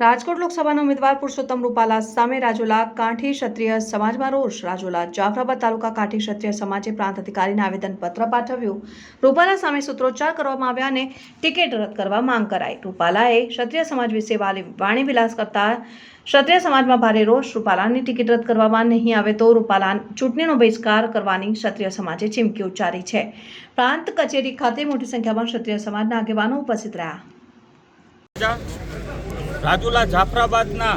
રાજકોટ લોકસભાના ઉમેદવાર પુરુષોત્તમ રૂપાલા સામે રાજુલા કાંઠી ક્ષત્રિય સમાજમાં રોષ. રાજુલા જાફરાબાદ તાલુકા કાંઠી ક્ષત્રિય સમાજે પ્રાંત અધિકારીને આવેદનપત્ર પાઠવ્યું. રૂપાલા સામે સૂત્રોચ્ચાર કરવામાં આવ્યા અને ટિકિટ રદ કરવા માંગ કરાઈ. રૂપાલાએ ક્ષત્રિય સમાજ વિશે વાણી વિલાસ કરતા ક્ષત્રિય સમાજમાં ભારે રોષ. રૂપાલાની ટિકિટ રદ કરવામાં નહીં આવે તો રૂપાલા ચૂંટણીનો બહિષ્કાર કરવાની ક્ષત્રિય સમાજે ચીમકી ઉચ્ચારી છે. પ્રાંત કચેરી ખાતે મોટી સંખ્યામાં ક્ષત્રિય સમાજના આગેવાનો ઉપસ્થિત રહ્યા. રાજુલા જાફરાબાદના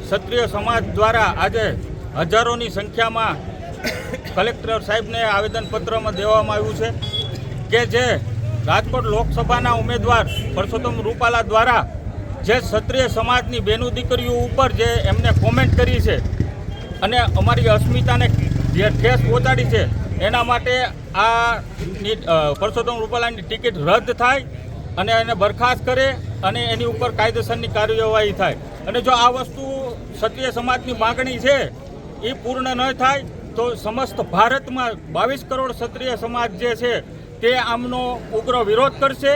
ક્ષત્રિય સમાજ દ્વારા આજે હજારોની સંખ્યામાં કલેક્ટર સાહેબને આવેદનપત્રમાં દેવામાં આવ્યું છે કે જે રાજકોટ લોકસભાના ઉમેદવાર પરસોત્તમ રૂપાલા દ્વારા જે ક્ષત્રિય સમાજની બેનું દીકરીઓ ઉપર જે એમને કોમેન્ટ કરી છે અને અમારી અસ્મિતાને જે ઠેસ પહોંચાડી છે, એના માટે આ પરસોત્તમ રૂપાલાની ટિકિટ રદ થાય અને એને બરખાસ્ત કરે અને એની ઉપર કાયદેસરની કાર્યવાહી થાય. અને જો આ વસ્તુ ક્ષત્રિય સમાજની માગણી છે એ પૂર્ણ ન થાય, તો સમસ્ત ભારતમાં બાવીસ કરોડ ક્ષત્રિય સમાજ જે છે, તે આમનો ઉગ્ર વિરોધ કરશે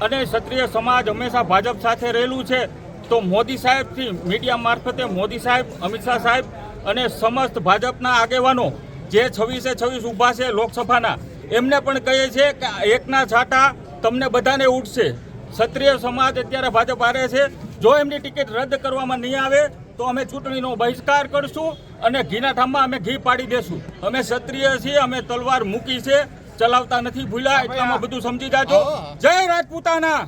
અને ક્ષત્રિય સમાજ હંમેશા ભાજપ સાથે રહેલું છે. તો મોદી સાહેબથી મીડિયા મારફતે મોદી સાહેબ, અમિત શાહ સાહેબ અને સમસ્ત ભાજપના આગેવાનો જે છવ્વીસે છવ્વીસ ઊભા છે લોકસભાના, એમને પણ કહીએ છીએ કે એકના છાંટા તમને બધાને ઉઠશે ક્ષત્રિય સમાજ અત્યારે ભાજપ હારે છે. જો એમની ટિકિટ રદ કરવામાં નહીં આવે તો અમે ચૂંટણીનો બહિષ્કાર કરશું અને ઘીના ઠામમાં અમે ઘી પાડી દેશું. અમે ક્ષત્રિય છીએ અમે તલવાર મૂકી છે. ચલાવતા નથી ભૂલ્યા એટલામાં બધું સમજી જાજો. જય રાજપૂતાના.